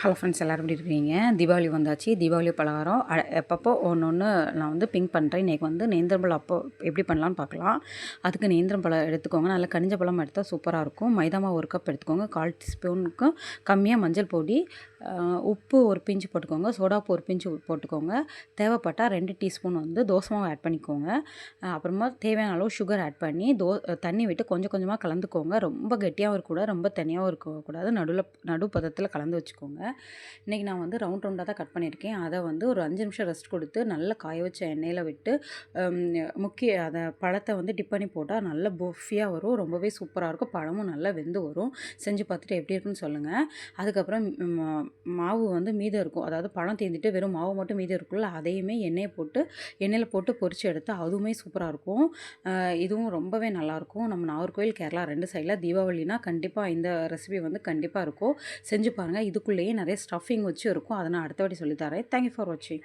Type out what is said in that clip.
Hello friends எல்லோரும் எப்படி இருக்கீங்க? தீபாவளி வந்தாச்சு. தீபாவளி பலகாரம் எப்பப்போ ஒன்று ஒன்று நான் வந்து பிங்க் பண்ணுறேன் இன்றைக்கி வந்து நேந்திரம் பழம் அப்போ எப்படி பண்ணலான்னு பார்க்கலாம். அதுக்கு நேந்திரம் பழம் எடுத்துக்கோங்க. நல்லா கனிஞ்ச பழம் எடுத்தால் சூப்பராக இருக்கும். மைதா மாவு ஒரு கப் எடுத்துக்கோங்க. கால் டீஸ்பூனுக்கும் கம்மியாக மஞ்சள் பொடி உப்பு ஒரு பிஞ்சு போட்டுக்கோங்க. சோடாப்பு ஒரு பிஞ்சு போட்டுக்கோங்க. தேவைப்பட்டால் ரெண்டு டீஸ்பூன் வந்து தோசை மாவு ஆட் பண்ணிக்கோங்க. அப்புறமா தேவையான அளவு சுகர் ஆட் பண்ணி தோ தண்ணி விட்டு கொஞ்சம் கொஞ்சமாக கலந்துக்கோங்க. ரொம்ப கெட்டியாகவும் இருக்கக்கூடாது. ரொம்ப தனியாகவும் இருக்கக்கூடாது. நடுவில் நடு பதத்தில் கலந்து வச்சுக்கோங்க. இன்றைக்கி நான் வந்து ரவுண்ட் ரவுண்டாக தான் கட் பண்ணியிருக்கேன். அதை வந்து ஒரு அஞ்சு நிமிஷம் ரெஸ்ட் கொடுத்து நல்லா காய வச்ச எண்ணெயில் விட்டு முக்கிய அதை பழத்தை வந்து டிப் பண்ணி போட்டால் நல்ல பொஃபியாக வரும். ரொம்பவே சூப்பராக இருக்கும். பழமும் நல்லா வெந்து வரும். செஞ்சு பார்த்துட்டு எப்படி இருக்குன்னு சொல்லுங்கள் அதுக்கப்புறம் மாவு வந்து மீதம் இருக்கும். அதாவது பழம் தேர்ந்துட்டு வெறும் மாவு மட்டும் மீதம் இருக்குல்ல அதையுமே எண்ணெயை போட்டு எண்ணெயில் போட்டு பொரித்து எடுத்து அதுவுமே சூப்பராக இருக்கும். இதுவும் ரொம்பவே நல்லாயிருக்கும் நம்ம நாகர்கோவில் கேரளா ரெண்டு சைடில் தீபாவளினா கண்டிப்பாக இந்த ரெசிபி வந்து கண்டிப்பாக இருக்கும். செஞ்சு பாருங்கள் இதுக்குள்ளேயே நிறைய ஸ்டஃபிங் வச்சு இருக்கும். அதை நான் அடுத்த வாட்டி சொல்லித்தரேன் தேங்க்யூ ஃபார் வாட்சிங்